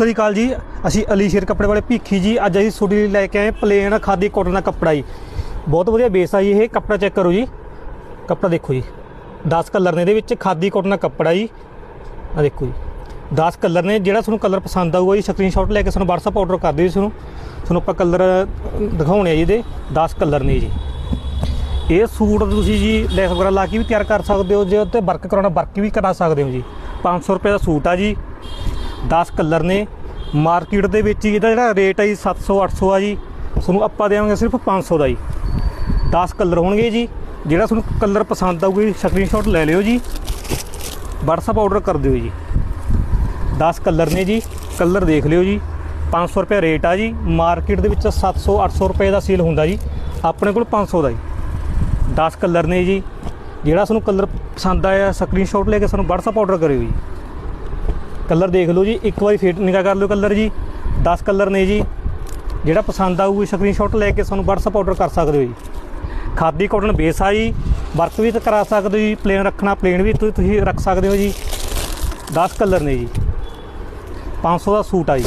ਸਤਿ ਸ੍ਰੀ ਅਕਾਲ ਜੀ। ਅਸੀਂ ਅਲੀ ਸ਼ੇਰ ਕੱਪੜੇ ਵਾਲੇ ਭੀਖੀ ਜੀ। ਅੱਜ ਅਸੀਂ ਤੁਹਾਡੇ ਲਈ ਲੈ ਕੇ ਆਏ ਪਲੇਨ ਖਾਦੀ ਕੋਟਨ ਦਾ ਕੱਪੜਾ ਜੀ। ਬਹੁਤ ਵਧੀਆ ਬੇਸ ਆ ਜੀ ਇਹ। ਕੱਪੜਾ ਚੈੱਕ ਕਰੋ ਜੀ। ਕੱਪੜਾ ਦੇਖੋ ਜੀ। 10 ਕਲਰ ਨੇ ਇਹਦੇ ਵਿੱਚ ਖਾਦੀ ਕੋਟਨ ਦਾ ਕੱਪੜਾ ਜੀ। ਆ ਦੇਖੋ ਜੀ। 10 ਕਲਰ ਨੇ ਜਿਹੜਾ ਤੁਹਾਨੂੰ ਕਲਰ ਪਸੰਦ ਆਊਗਾ ਜੀ। ਸਕਰੀਨਸ਼ਾਟ ਲੈ ਕੇ ਸਾਨੂੰ WhatsApp ਆਰਡਰ ਕਰ ਦਿਓ ਜੀ ਤੁਹਾਨੂੰ ਤੁਹਾਨੂੰ ਆਪਾਂ ਕਲਰ ਦਿਖਾਉਣੇ ਆ ਜੀ ਇਹਦੇ। 10 ਕਲਰ ਨੇ ਜੀ। ਇਹ ਸੂਟ ਤੁਸੀਂ ਜੀ ਲੈਸ ਵਗੈਰਾ ਲਾ ਕੇ ਵੀ ਤਿਆਰ ਕਰ ਸਕਦੇ ਹੋ। ਜੇ ਉੱਤੇ ਵਰਕ ਕਰਾਉਣਾ ਵਰਕ ਵੀ ਕਰਾ ਸਕਦੇ ਹੋ ਜੀ। 500 ਰੁਪਏ ਦਾ ਸੂਟ ਆ ਜੀ। 10 ਕਲਰ ਨੇ। ਮਾਰਕੀਟ ਦੇ ਵਿੱਚ ਹੀ ਇਹਦਾ ਜਿਹੜਾ ਰੇਟ ਹੈ ਜੀ 700 800 ਆ ਜੀ। ਤੁਹਾਨੂੰ ਆਪਾਂ ਦੇਵਾਂਗੇ ਸਿਰਫ 500 ਦਾ ਜੀ। 10 ਕਲਰ ਹੋਣਗੇ ਜੀ। ਜਿਹੜਾ ਤੁਹਾਨੂੰ ਕਲਰ ਪਸੰਦ ਆਊਗਾ ਜੀ ਸਕਰੀਨਸ਼ਾਟ ਲੈ ਲਿਓ ਜੀ। WhatsApp ਆਰਡਰ ਕਰ ਦਿਓ ਜੀ। 10 ਕਲਰ ਨੇ ਜੀ। ਕਲਰ ਦੇਖ ਲਿਓ ਜੀ। 500 ਰੁਪਏ ਰੇਟ ਆ ਜੀ। ਮਾਰਕੀਟ ਦੇ ਵਿੱਚ 700 800 ਰੁਪਏ ਦਾ ਸੇਲ ਹੁੰਦਾ ਜੀ। ਆਪਣੇ ਕੋਲ 500 ਦਾ ਜੀ। 10 ਕਲਰ ਨੇ ਜੀ। ਜਿਹੜਾ ਤੁਹਾਨੂੰ ਕਲਰ ਪਸੰਦ ਆਇਆ ਸਕਰੀਨਸ਼ਾਟ ਲੈ ਕੇ ਸਾਨੂੰ WhatsApp ਆਰਡਰ ਕਰਿਓ ਜੀ। ਕਲਰ ਦੇਖ ਲਓ ਜੀ, ਇੱਕ ਵਾਰੀ ਫੇਰ ਨਿਗਾ ਕਰ ਲਿਓ ਕਲਰ ਜੀ 10 ਕਲਰ ਨੇ ਜੀ। ਜਿਹੜਾ ਪਸੰਦ ਆਊਗਾ ਸਕਰੀਨਸ਼ਾਟ ਲੈ ਕੇ ਸਾਨੂੰ WhatsApp ਆਰਡਰ ਕਰ ਸਕਦੇ ਹੋ ਜੀ। ਖਾਦੀ ਕਾਟਨ ਬੇਸ ਆ ਜੀ ਵਰਕ ਵੀ ਕਰਾ ਸਕਦੇ ਹੋ ਜੀ ਪਲੇਨ ਰੱਖਣਾ ਪਲੇਨ ਵੀ ਤੁਸੀਂ ਰੱਖ ਸਕਦੇ ਹੋ ਜੀ। 10 ਕਲਰ ਨੇ ਜੀ। 500 ਦਾ ਸੂਟ ਆ ਜੀ।